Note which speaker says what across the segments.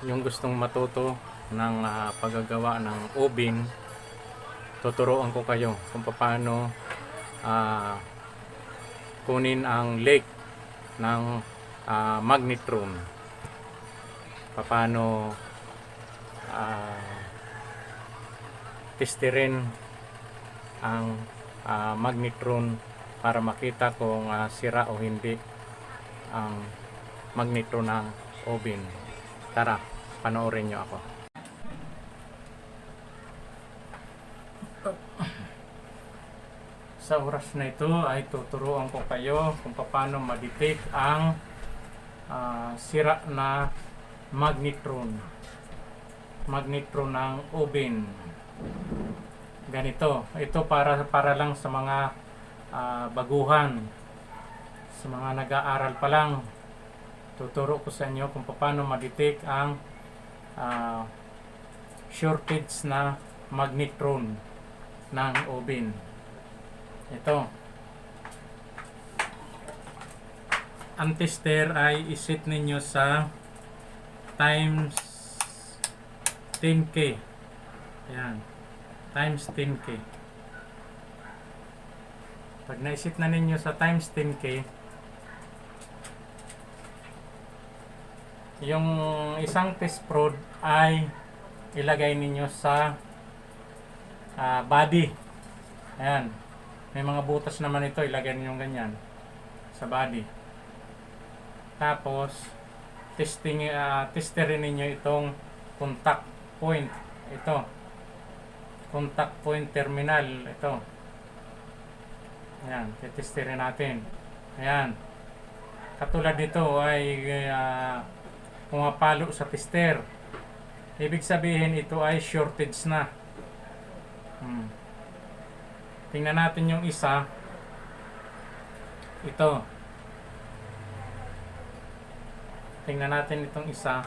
Speaker 1: yung gustong matuto ng ah, paggagawa ng ubin, tuturuan ko kayo kung paano ah, kunin ang lake ng ah, magnetron. Paano ah, testirin ang ah, magnetron para makita kung ah, sira o hindi ang magnetron ng oven. Tara, panoorin nyo ako. Sa oras na ito ay tuturuan ko kayo kung paano ma-detect ang ah, sira na magnetron. Magnetron ng oven. Ganito. Ito para para lang sa mga ah, baguhan. Sa mga nag-aaral pa lang. Tuturo ko sa inyo kung paano ma-detect ang ah, shortage na magnetron ng oven. Ito. Ang tester ay isit ninyo sa times 10k. Ayan. Times 10k. Pag naisit na ninyo sa times 10k, yung isang test prod ay ilagay ninyo sa ah, body. Ayan. May mga butas naman ito, ilagay ninyo ganyan sa body. Tapos, testing, ah, testerin ninyo itong contact point. Ito. Contact point terminal. Ito. Ayan, titesterin natin. Ayan. Katulad nito ay ah, pumapalo sa tester. Ibig sabihin ito ay shortage na. Hmm. Tingnan natin yung isa. Ito. Tingnan natin itong isa.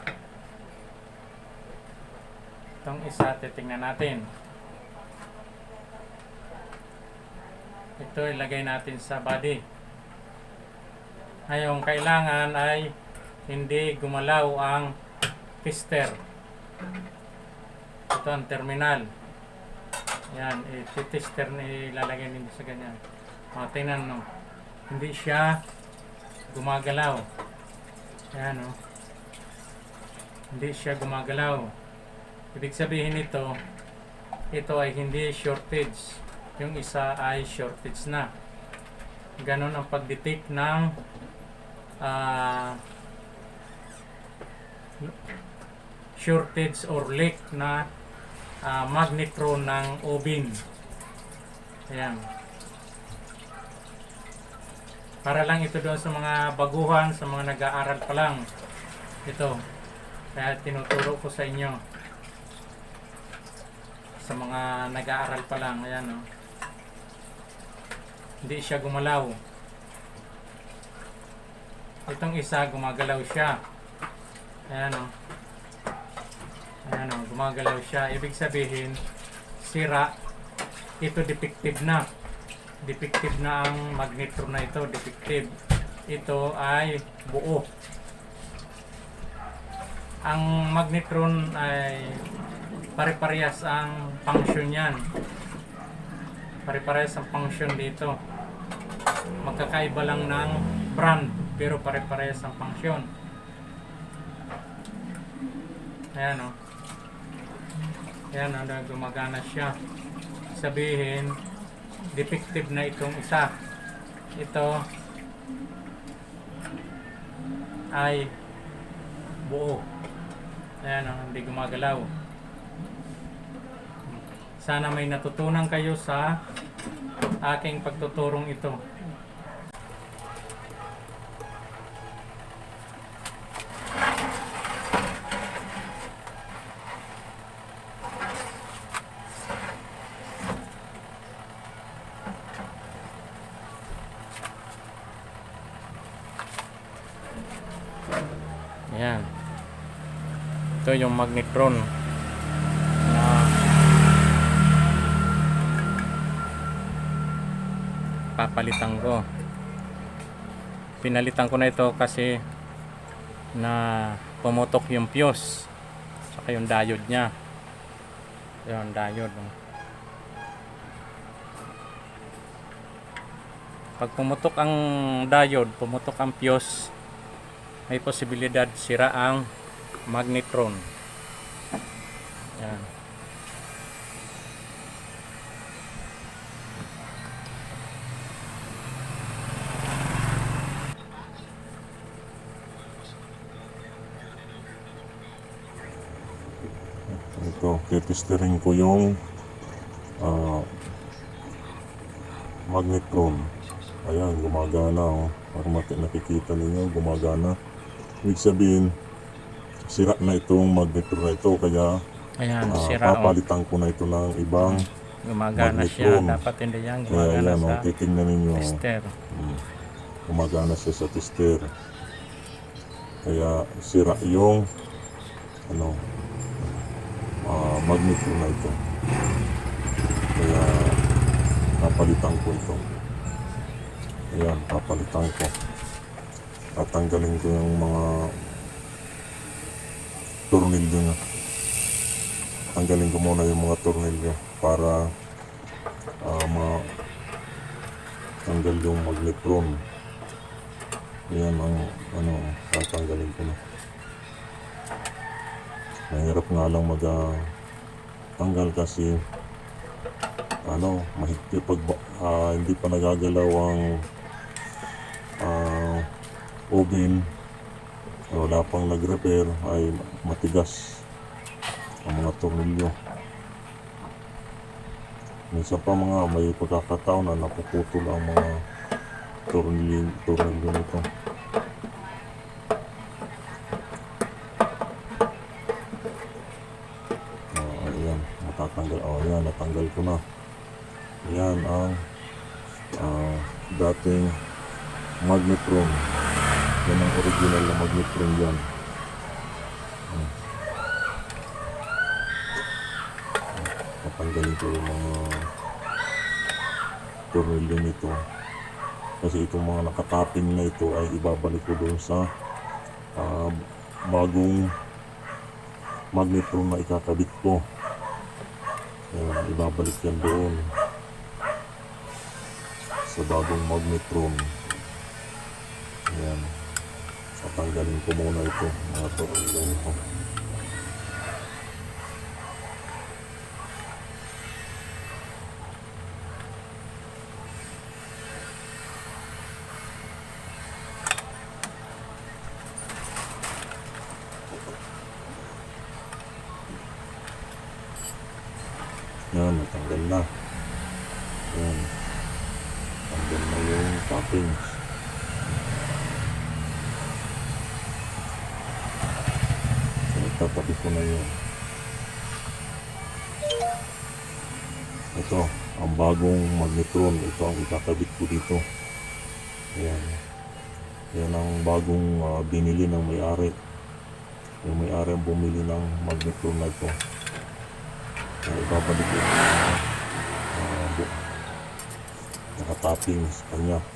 Speaker 1: Itong isa, titingnan natin. Ito ilagay natin sa body. Ngayon, kailangan ay hindi gumalaw ang tester. Ito ang terminal. Yan, i-tester na ilalagay ninyo sa ganyan. O, tingnan no. Hindi siya gumagalaw. Yan o. Hindi siya gumagalaw. Ibig sabihin nito, ito ay hindi shortage. Yung isa ay shortage na. Ganon ang pag-detect ng ah, shortage or leak na ah, magnetron ng oven. Ayan. Para lang ito doon sa mga baguhan, sa mga nag-aaral pa lang. Ito. Kaya tinuturo ko sa inyo. Sa mga nag-aaral pa lang. Ayan o. Hindi siya gumalaw. Itong isa, gumagalaw siya. Ayan o. Ayan o, gumagalaw siya. Ibig sabihin, sira. Ito defective na. Defective na ang magnetron na ito. Defective. Ito ay buo. Ang magnetron ay pare-parehas ang function yan. Pare-parehas ang function dito. Magkakaiba lang ng brand pero pare-parehas ang function. Ayan o. Ayan o, gumagana siya. Sabihin, defective na itong isa. Ito ay buo. Ayan o, hindi gumagalaw. Sana may natutunan kayo sa aking pagtuturong ito. Ayan. Yung magnetron na papalitan ko. Pinalitan ko na ito kasi na pumutok yung fuse. Saka yung diode niya. Yung diode. Pag pumutok ang diode, pumutok ang fuse, may posibilidad sira ang magnetron. Yan.
Speaker 2: Ito, titesterin ko yung ah, magnetron. Ayan, gumagana. Oh. Para nakikita ninyo, gumagana. Ibig sabihin, sira na itong magnetron na ito. Kaya
Speaker 1: Ayan,
Speaker 2: ah,
Speaker 1: sira o.
Speaker 2: papalitan ko na ito ng ibang.
Speaker 1: Gumagana siya.
Speaker 2: magnetron.
Speaker 1: Dapat hindi yan.
Speaker 2: Kaya
Speaker 1: Gumagana
Speaker 2: ayan,
Speaker 1: sa
Speaker 2: oh, titingnan ninyo.
Speaker 1: tester.
Speaker 2: Mm. Gumagana siya sa tester. Kaya sira yung ano ah magnetron na ito. Kaya papalitan ko ito. Ayan, papalitan ko. Tatanggalin ko yung mga tornilyo niya. Tanggalin ko muna yung mga tornilyo para ah, ma tanggal yung magnetron. Yan ang ano, tatanggalin ko na. Mahirap nga lang mag ah, tanggal kasi ano, mahigpit pag ah, hindi pa nagagalaw ang ah, oven wala pang nag-repair ay matigas ang mga tornilyo. Minsan pa mga may pagkakataon na napuputol ang mga tornilyo, tornilyo nito. Oh, ayan, matatanggal. Oh, ayan, natanggal ko na. Ayan ang ah, dating magnetron. Yan ang original na magnetron yan. Hmm. Tatanggalin ko yung mga tornilyo nito. Kasi itong mga nakatapping na ito ay ibabalik ko doon sa ah, bagong magnetron na ikakabit ko. Ayan, ibabalik yan doon sa bagong magnetron. Ayan. Tatanggalin ko muna ito, mga tornilyo nito. Yan, natanggal na. Yan. Tanggal na yung toppings. So, tatabi ko na yun. Ito, ang bagong magnetron. Ito ang ikakabit ko dito. Ayan. Yan ang bagong ah, binili ng may-ari. Yung may-ari ang bumili ng magnetron na ito. Kaya ibabalik yung uh, bu- nakatapping sa kanya.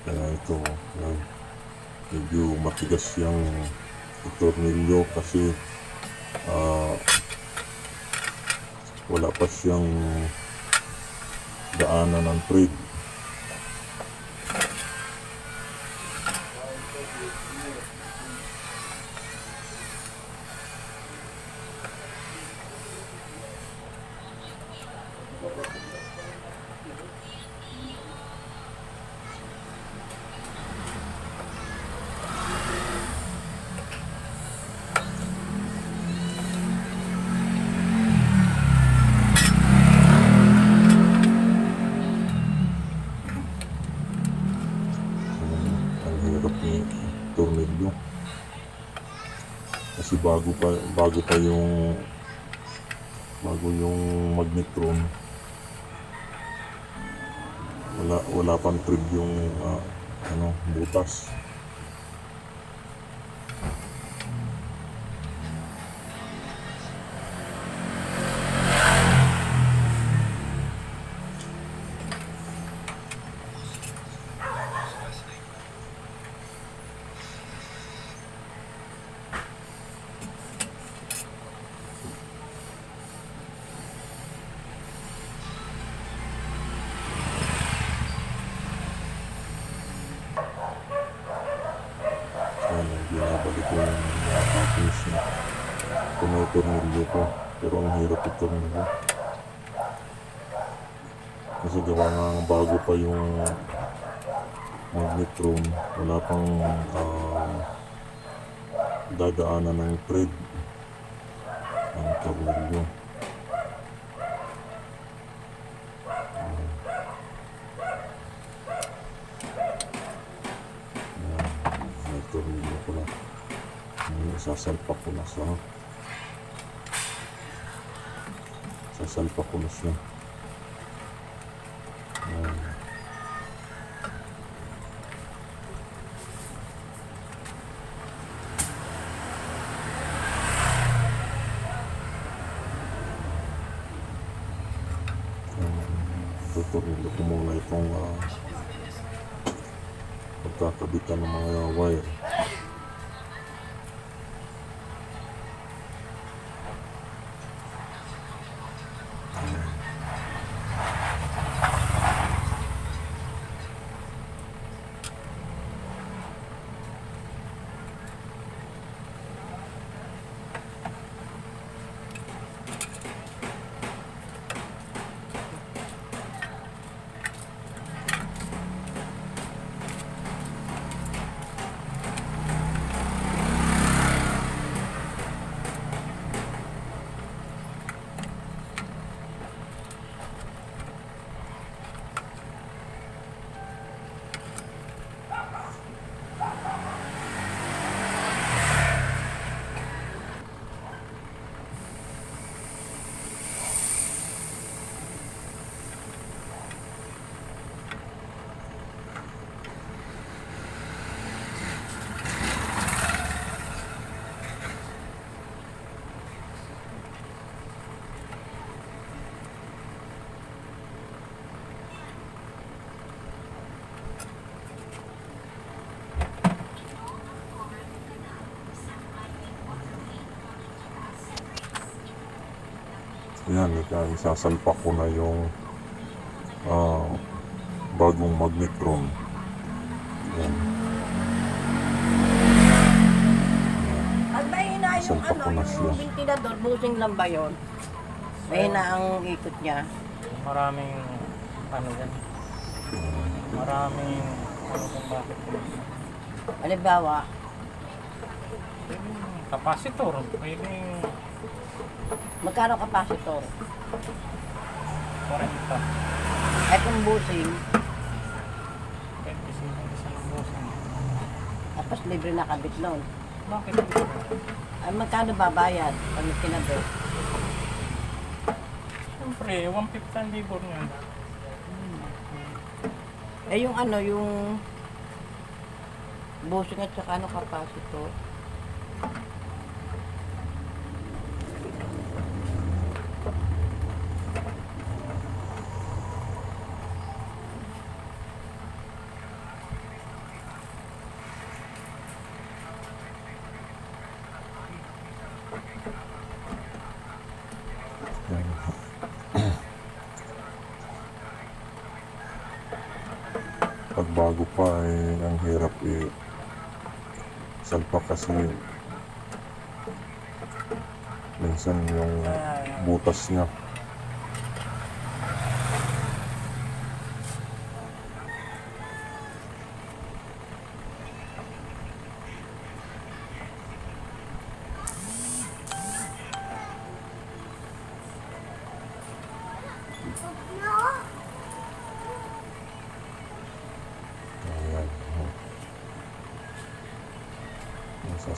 Speaker 2: Kaya ito, yan. medyo matigas yung tornilyo kasi ah, wala pa siyang daanan ng thread. Bago pa bago pa yung bago yung magnetron wala wala pang trip yung ah, ano butas Yan, binabalik ko yung uh, finish niya. Tumutornilyo ko. Pero ang hirap itornilyo. Kasi gawa nga bago pa yung magnetron, wala pang um, dadaanan ng thread ang may tornilyo ko na. Sasalpak ko na siya. Sasalpak ko na siya. Yan. Tutornilyo ko muna itong ah, pagkakabitan ng mga wire. Yan, isasalpak ko na yung ah, bagong magnetron. Yan.
Speaker 3: Yung
Speaker 2: Salpak
Speaker 3: ano,
Speaker 2: ko na siya.
Speaker 3: yung ventilador, busing lang ba yun? Mahina ang ikot niya.
Speaker 1: Maraming ano yan. Maraming ano kung bakit.
Speaker 3: Halimbawa,
Speaker 1: Pwedeng Capacitor, pwedeng
Speaker 3: magkano kapasitor?
Speaker 1: 40.
Speaker 3: Ay kung busing,
Speaker 1: Pwede sila isang busan.
Speaker 3: tapos libre na kabit nun.
Speaker 1: Bakit?
Speaker 3: Ay magkano babayad pag kinabit?
Speaker 1: Siyempre, 150 libo nga.
Speaker 3: Eh yung ano, yung busing at saka ano kapasitor.
Speaker 2: Yan. Pag bago pa eh, ang hirap eh. Salpak kasi minsan yung butas niya.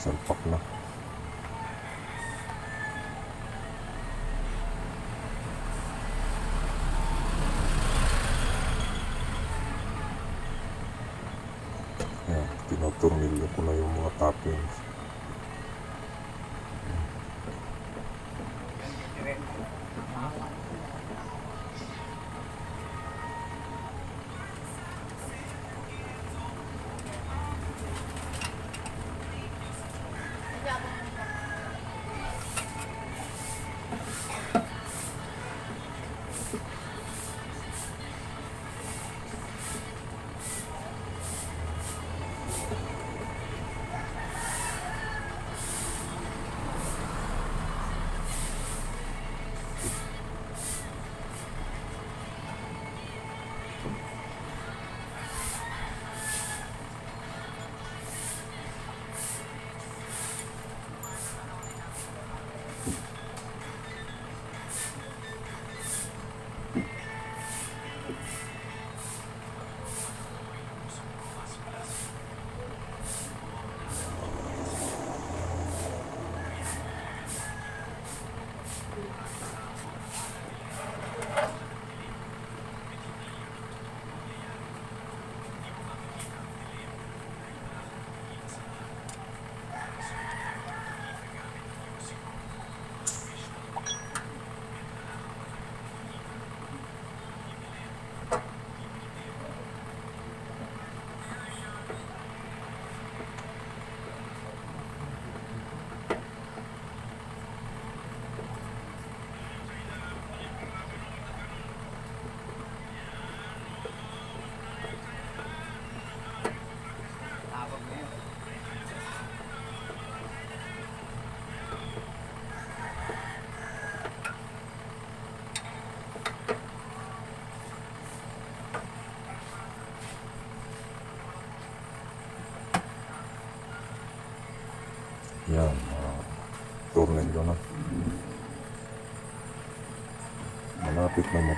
Speaker 2: salpak na. Ayan, tinuturnilyo ko na yung mga toppings.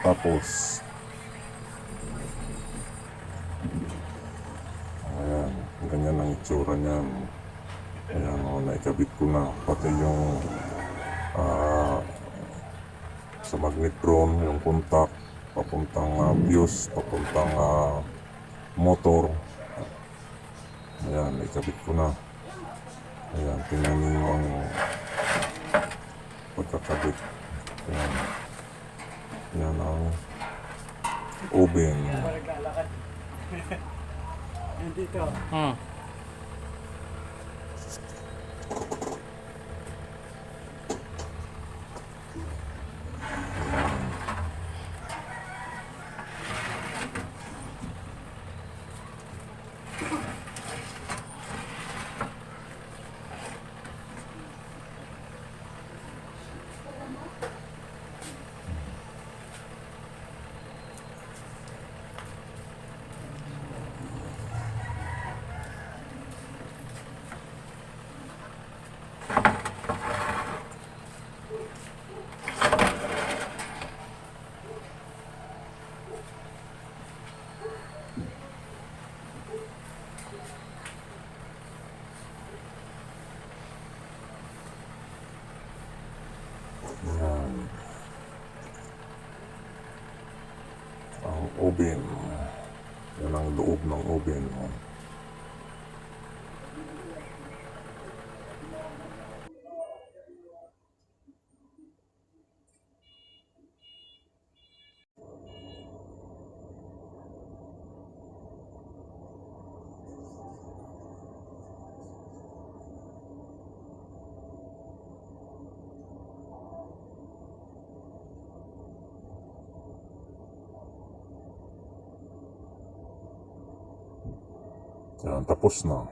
Speaker 2: Matapos. Ayan, ganyan ang itsura niyan. Ayan, o, naikabit ko na. Pati yung ah, sa magnetron, yung contact, papuntang ah, fuse, papuntang ah, motor. Ayan, naikabit ko na. Ayan, tingnan niyo ang pagkakabit. Ayan. Yan ang oven.
Speaker 1: Hmm.
Speaker 2: Yan. Ang oven. Yan ang loob ng oven. Yan, tapos na.